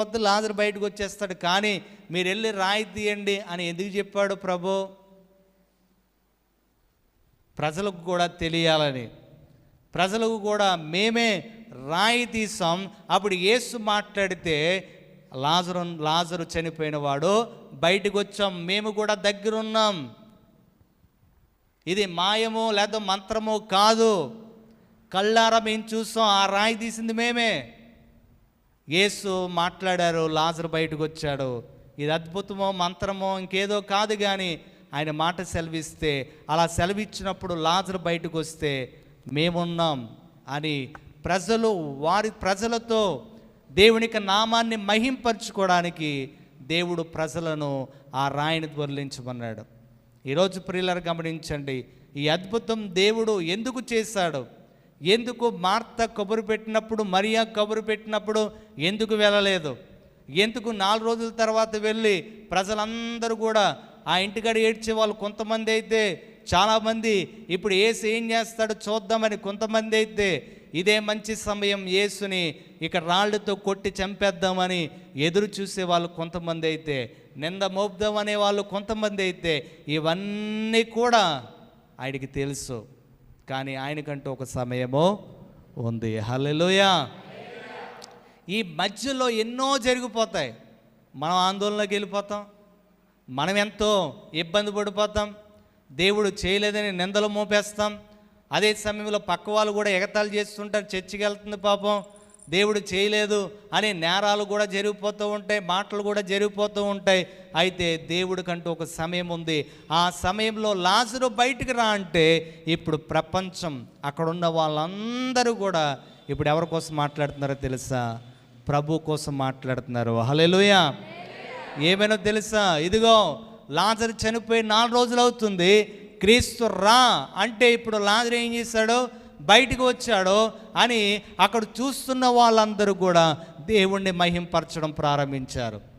వద్దు లాజరు బయటకు వచ్చేస్తాడు కానీ మీరు వెళ్ళి రాయి తీయండి అని ఎందుకు చెప్పాడు ప్రభు? ప్రజలకు కూడా తెలియాలని. ప్రజలకు కూడా మేమే రాయి తీసాం. అప్పుడు యేసు మాట్లాడితే లాజరు లాజరు చనిపోయిన వాడు బయటకు వచ్చాం మేము కూడా దగ్గరున్నాం. ఇది మాయమో లేదా మంత్రమో కాదు. కళ్ళారా మేము చూసాం ఆ రాయి తీసింది మేమే. యేసు మాట్లాడారు లాజరు బయటకు వచ్చాడు. ఇది అద్భుతమో మంత్రమో ఇంకేదో కాదు కానీ ఆయన మాట సెలవిస్తే అలా సెలవిచ్చినప్పుడు లాజరు బయటకు వస్తే మేమున్నాం అని ప్రజలు వారి ప్రజలతో దేవునికి నామాన్ని మహింపరచుకోవడానికి దేవుడు ప్రజలను ఆ రాయిని దొరలించమన్నాడు. ఈరోజు ప్రియులరు గమనించండి ఈ అద్భుతం దేవుడు ఎందుకు చేశాడు? ఎందుకు మార్త కబురు పెట్టినప్పుడు మరియా కబురు పెట్టినప్పుడు ఎందుకు వెళ్ళలేదు? ఎందుకు నాలుగు రోజుల తర్వాత వెళ్ళి ప్రజలందరూ కూడా ఆ ఇంటికాడ ఏడ్చే వాళ్ళు కొంతమంది అయితే చాలామంది ఇప్పుడు ఏసు ఏం చేస్తాడో చూద్దామని కొంతమంది అయితే ఇదే మంచి సమయం యేసుని ఇక రాళ్ళతో కొట్టి చంపేద్దామని ఎదురు చూసే వాళ్ళు కొంతమంది అయితే నింద మోపుదాం అనే వాళ్ళు కొంతమంది అయితే ఇవన్నీ కూడా ఆయనకి తెలుసు. కానీ ఆయనకంటూ ఒక సమయము ఉంది. హల్లెలూయా. ఈ మధ్యలో ఎన్నో జరిగిపోతాయి. మనం ఆందోళనలోకి వెళ్ళిపోతాం. మనం ఎంతో ఇబ్బంది పడిపోతాం. దేవుడు చేయలేదని నిందలు మోపేస్తాం. అదే సమయంలో పక్క వాళ్ళు కూడా ఎగతాళి చేస్తుంటారు. చర్చికి వెళ్తుంది పాపం. దేవుడు చేయలేదు అనే నేరాలు కూడా జరిగిపోతూ ఉంటాయి మాటలు కూడా జరిగిపోతూ ఉంటాయి. అయితే దేవుడికంటూ ఒక సమయం ఉంది. ఆ సమయంలో లాజరు బయటికి రా అంటే ఇప్పుడు ప్రపంచం అక్కడున్న వాళ్ళందరూ కూడా ఇప్పుడు ఎవరి కోసం మాట్లాడుతున్నారో తెలుసా? ప్రభు కోసం మాట్లాడుతున్నారు. హల్లెలూయా. ఏమైనా తెలుసా? ఇదిగో లాజర్ చనిపోయి నాలుగు రోజులు అవుతుంది. క్రీస్తు రా అంటే ఇప్పుడు లాజర్ ఏం చేశాడు? బయటికి వచ్చాడో అని అక్కడ చూస్తున్న వాళ్ళందరూ కూడా దేవుణ్ణి మహింపరచడం ప్రారంభించారు.